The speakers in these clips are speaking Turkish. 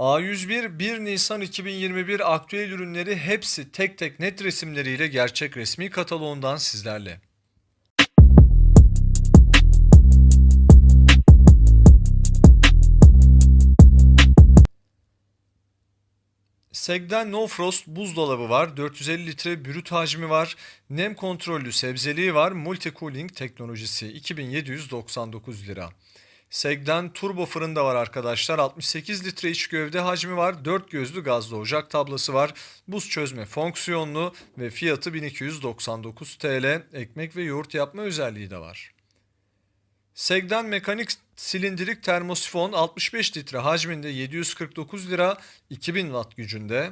A101 1 Nisan 2021 aktüel ürünleri hepsi tek tek net resimleriyle gerçek resmi kataloğundan sizlerle. Seg'den No Frost buzdolabı var. 450 litre brüt hacmi var. Nem kontrollü sebzeliği var. Multi Cooling teknolojisi 2799 lira. Seg'den turbo fırın da var arkadaşlar. 68 litre iç gövde hacmi var. 4 gözlü gazlı ocak tablası var. Buz çözme fonksiyonlu ve fiyatı 1299 TL. Ekmek ve yoğurt yapma özelliği de var. Seg'den mekanik silindirik termosifon 65 litre hacminde 749 lira 2000 watt gücünde.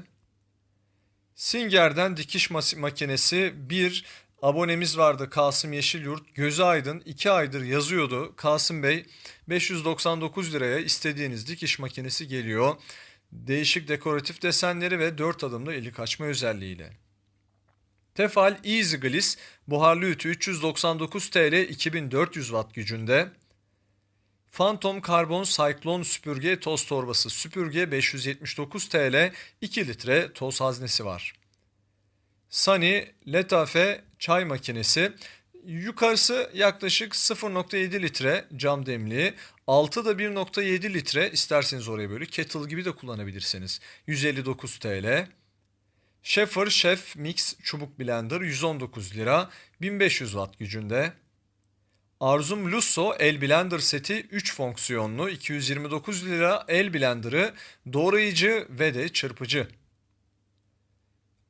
Singer'den dikiş makinesi 1 abonemiz vardı Kasım Yeşilyurt. Gözü aydın 2 aydır yazıyordu. Kasım Bey 599 liraya istediğiniz dikiş makinesi geliyor. Değişik dekoratif desenleri ve 4 adımlı elik açma özelliğiyle. Tefal Easy Gliss buharlı ütü 399 TL 2400 watt gücünde. Phantom Karbon Cyclone süpürge toz torbası süpürge 579 TL 2 litre toz haznesi var. Sunny Letafe çay makinesi yukarısı yaklaşık 0.7 litre cam demliği altı da 1.7 litre isterseniz oraya böyle kettle gibi de kullanabilirsiniz 159 TL. Schaefer Chef Mix çubuk blender 119 lira 1500 watt gücünde. Arzum Lusso el blender seti 3 fonksiyonlu 229 lira el blenderı doğrayıcı ve de çırpıcı.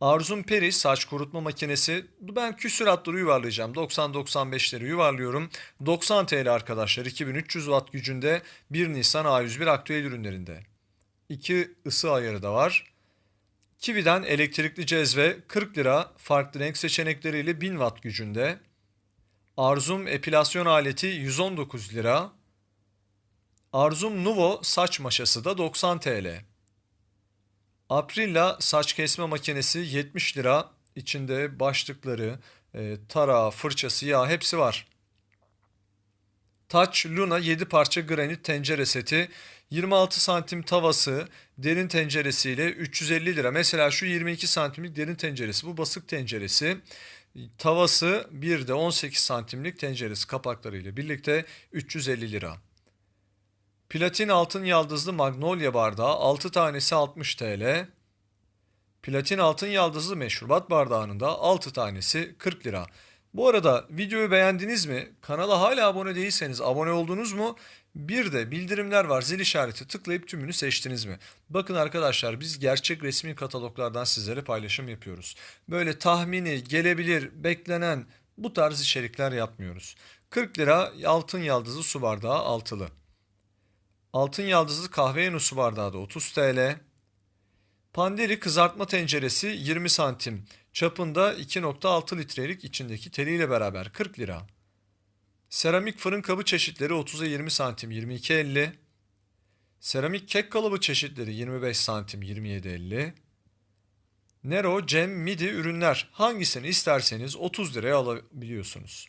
Arzum Peri saç kurutma makinesi. Ben küsuratları yuvarlayacağım. 90-95'leri yuvarlıyorum. 90 TL arkadaşlar 2300 watt gücünde 1 Nisan A101 aktüel ürünlerinde. 2 ısı ayarı da var. Kiwi'den elektrikli cezve 40 lira farklı renk seçenekleriyle 1000 watt gücünde. Arzum epilasyon aleti 119 lira. Arzum Nuvo saç maşası da 90 TL. Aprilla saç kesme makinesi 70 lira. İçinde başlıkları, e, tarağı, fırçası, yağ hepsi var. Touch Luna 7 parça granit tencere seti 26 santim tavası derin tenceresiyle 350 lira. Mesela şu 22 santimlik derin tenceresi bu basık tenceresi. Tavası bir de 18 santimlik tenceresi kapaklarıyla birlikte 350 lira. Platin altın yaldızlı magnolia bardağı 6 tanesi 60 TL. Platin altın yaldızlı meşrubat bardağının da 6 tanesi 40 lira. Bu arada videoyu beğendiniz mi? Kanala hala abone değilseniz abone oldunuz mu? Bir de bildirimler var zil işareti tıklayıp tümünü seçtiniz mi? Bakın arkadaşlar biz gerçek resmi kataloglardan sizlere paylaşım yapıyoruz. Böyle tahmini, gelebilir, beklenen bu tarz içerikler yapmıyoruz. 40 lira altın yaldızlı su bardağı altılı. Altın yaldızlı kahve yanı su bardağı da 30 TL. Panderi kızartma tenceresi 20 santim. Çapında 2.6 litrelik içindeki teliyle beraber 40 lira. Seramik fırın kabı çeşitleri 30'a 20 santim 22.50. Seramik kek kalıbı çeşitleri 25 santim 27.50. Nero, Cem, Midi ürünler hangisini isterseniz 30 liraya alabiliyorsunuz.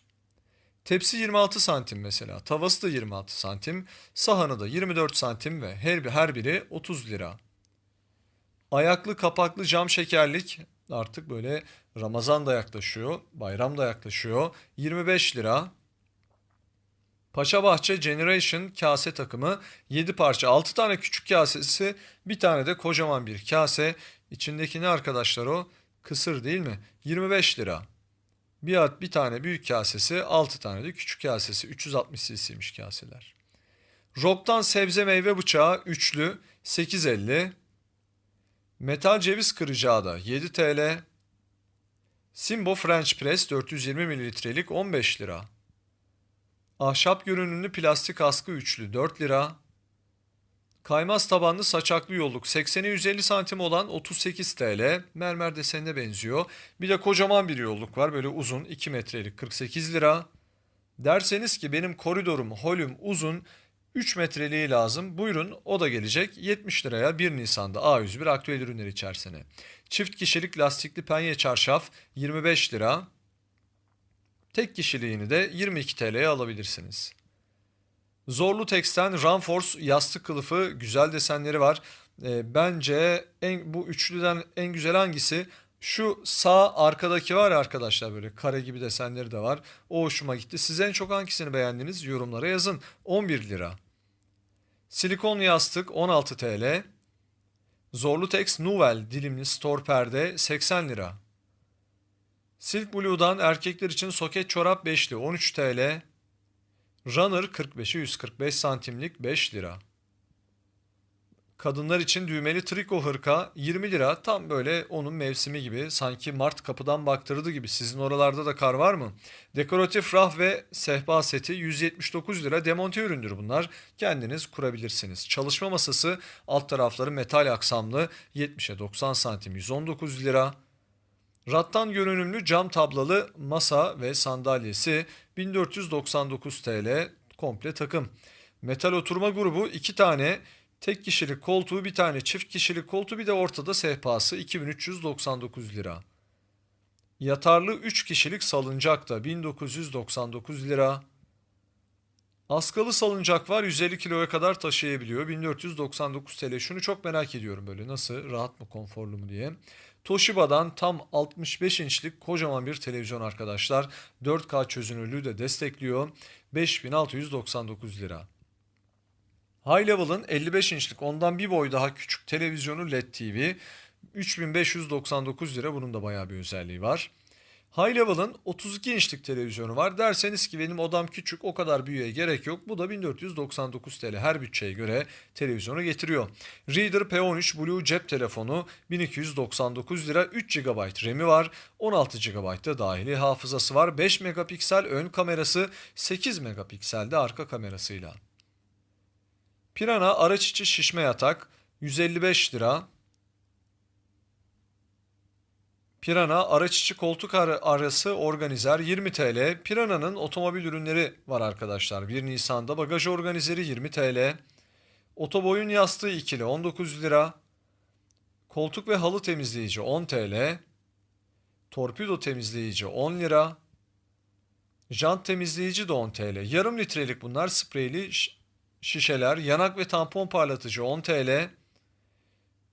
Tepsi 26 santim mesela, tavası da 26 santim, sahanı da 24 santim ve her, her biri 30 lira. Ayaklı kapaklı cam şekerlik artık böyle Ramazan da yaklaşıyor, bayram da yaklaşıyor. 25 lira. Paşabahçe Generation kase takımı 7 parça 6 tane küçük kasesi bir tane de kocaman bir kase. İçindeki ne arkadaşlar o? Kısır değil mi? 25 lira. Bir at bir tane büyük kasesi 6 tane de küçük kasesi 360 cc'ymiş kaseler. Rock'tan sebze meyve bıçağı üçlü 8.50. Metal ceviz kıracağı da 7 TL. Simbo French Press 420 mililitrelik 15 lira. Ahşap görünümlü plastik askı üçlü 4 lira. Kaymaz tabanlı saçaklı yolluk 80'e 150 santim olan 38 TL. Mermer desenine benziyor. Bir de kocaman bir yolluk var böyle uzun 2 metrelik 48 lira. Derseniz ki benim koridorum, holüm uzun 3 metreliği lazım. Buyurun o da gelecek 70 liraya 1 Nisan'da A101 aktüel ürünler içerisine. Çift kişilik lastikli penye çarşaf 25 lira. Tek kişiliğini de 22 TL'ye alabilirsiniz. Zorlu Tex'ten Runforce yastık kılıfı güzel desenleri var. E, bence en, bu üçlüden en güzel hangisi? Şu sağ arkadaki var arkadaşlar böyle kare gibi desenleri de var. O hoşuma gitti. Siz en çok hangisini beğendiniz? Yorumlara yazın. 11 lira. Silikon yastık 16 TL. Zorlutex Nuvel dilimli store perde 80 lira. Silk Blue'dan erkekler için soket çorap beşli 13 TL. Runner 45'i 145 santimlik 5 lira. Kadınlar için düğmeli triko hırka 20 lira. Tam böyle onun mevsimi gibi. Sanki Mart kapıdan baktırdı gibi. Sizin oralarda da kar var mı? Dekoratif raf ve sehpa seti 179 lira. Demonte üründür bunlar. Kendiniz kurabilirsiniz. Çalışma masası alt tarafları metal aksamlı 70'e 90 santim 119 lira. Rattan görünümlü cam tablalı masa ve sandalyesi 1499 TL komple takım. Metal oturma grubu 2 tane tek kişilik koltuğu bir tane çift kişilik koltuğu bir de ortada sehpası 2399 lira. Yatarlı 3 kişilik salıncak da 1999 lira. Askalı salıncak var 150 kiloya kadar taşıyabiliyor 1499 TL. Şunu çok merak ediyorum böyle nasıl rahat mı konforlu mu diye. Toshiba'dan tam 65 inçlik kocaman bir televizyon arkadaşlar. 4K çözünürlüğü de destekliyor. 5699 lira. High Level'ın 55 inçlik ondan bir boy daha küçük televizyonu LED TV 3599 lira bunun da bayağı bir özelliği var. High Level'ın 32 inçlik televizyonu var. Derseniz ki benim odam küçük o kadar büyüğe gerek yok. Bu da 1499 TL her bütçeye göre televizyonu getiriyor. Reader P13 Blue cep telefonu 1299 lira 3 GB RAM'i var. 16 GB da dahili hafızası var. 5 megapiksel ön kamerası 8 megapiksel de arka kamerasıyla. Pirana araç içi şişme yatak 155 lira. Pirana araç içi koltuk ar- arası organizer 20 TL. Pirana'nın otomobil ürünleri var arkadaşlar. 1 Nisan'da bagaj organizeri 20 TL. Otoboyun yastığı ikili 19 lira. Koltuk ve halı temizleyici 10 TL. Torpido temizleyici 10 lira. Jant temizleyici de 10 TL. Yarım litrelik bunlar spreyli şişeler. Yanak ve tampon parlatıcı 10 TL.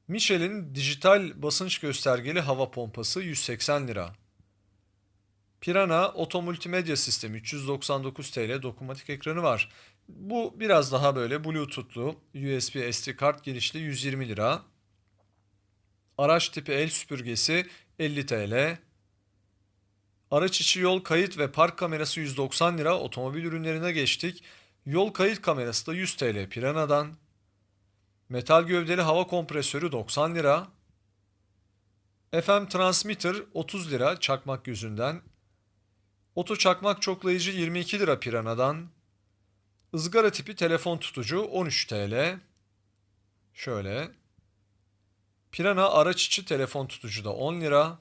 Michelin dijital basınç göstergeli hava pompası 180 lira. Pirana otomultimedya sistemi 399 TL dokunmatik ekranı var. Bu biraz daha böyle bluetoothlu USB SD kart girişli 120 lira. Araç tipi el süpürgesi 50 TL. Araç içi yol kayıt ve park kamerası 190 lira. Otomobil ürünlerine geçtik. Yol kayıt kamerası da 100 TL Pirana'dan. Metal gövdeli hava kompresörü 90 lira. FM transmitter 30 lira çakmak yüzünden. Oto çakmak çoklayıcı 22 lira Pirana'dan. Izgara tipi telefon tutucu 13 TL. Şöyle. Pirana araç içi telefon tutucu da 10 lira.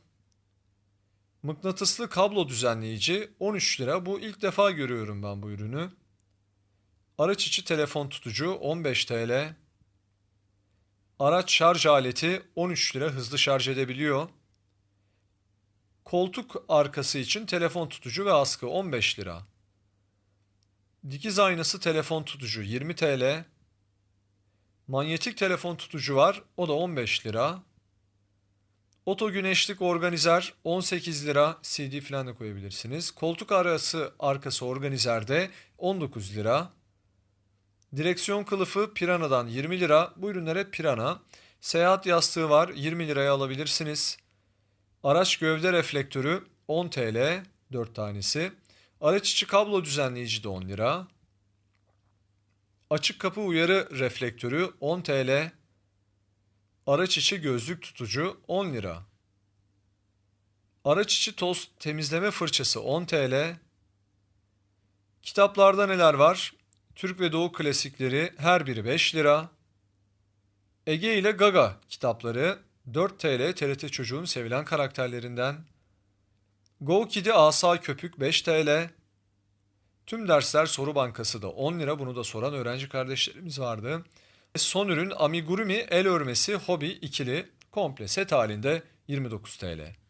Mıknatıslı kablo düzenleyici 13 lira. Bu ilk defa görüyorum ben bu ürünü. Araç içi telefon tutucu 15 TL. Araç şarj aleti 13 lira hızlı şarj edebiliyor. Koltuk arkası için telefon tutucu ve askı 15 lira. Dikiz aynası telefon tutucu 20 TL. Manyetik telefon tutucu var o da 15 lira. Oto güneşlik organizer 18 lira CD falan da koyabilirsiniz. Koltuk arası arkası organizerde 19 lira. Direksiyon kılıfı Pirana'dan 20 lira. Bu ürünler hep Pirana. Seyahat yastığı var 20 liraya alabilirsiniz. Araç gövde reflektörü 10 TL 4 tanesi. Araç içi kablo düzenleyici de 10 lira. Açık kapı uyarı reflektörü 10 TL. Araç içi gözlük tutucu 10 lira. Araç içi toz temizleme fırçası 10 TL. Kitaplarda neler var? Türk ve Doğu klasikleri her biri 5 lira. Ege ile Gaga kitapları 4 TL TRT Çocuğun sevilen karakterlerinden. Go Kid'i Asa Köpük 5 TL. Tüm dersler soru bankası da 10 lira. Bunu da soran öğrenci kardeşlerimiz vardı. Son ürün amigurumi el örmesi hobi ikili komple set halinde 29 TL.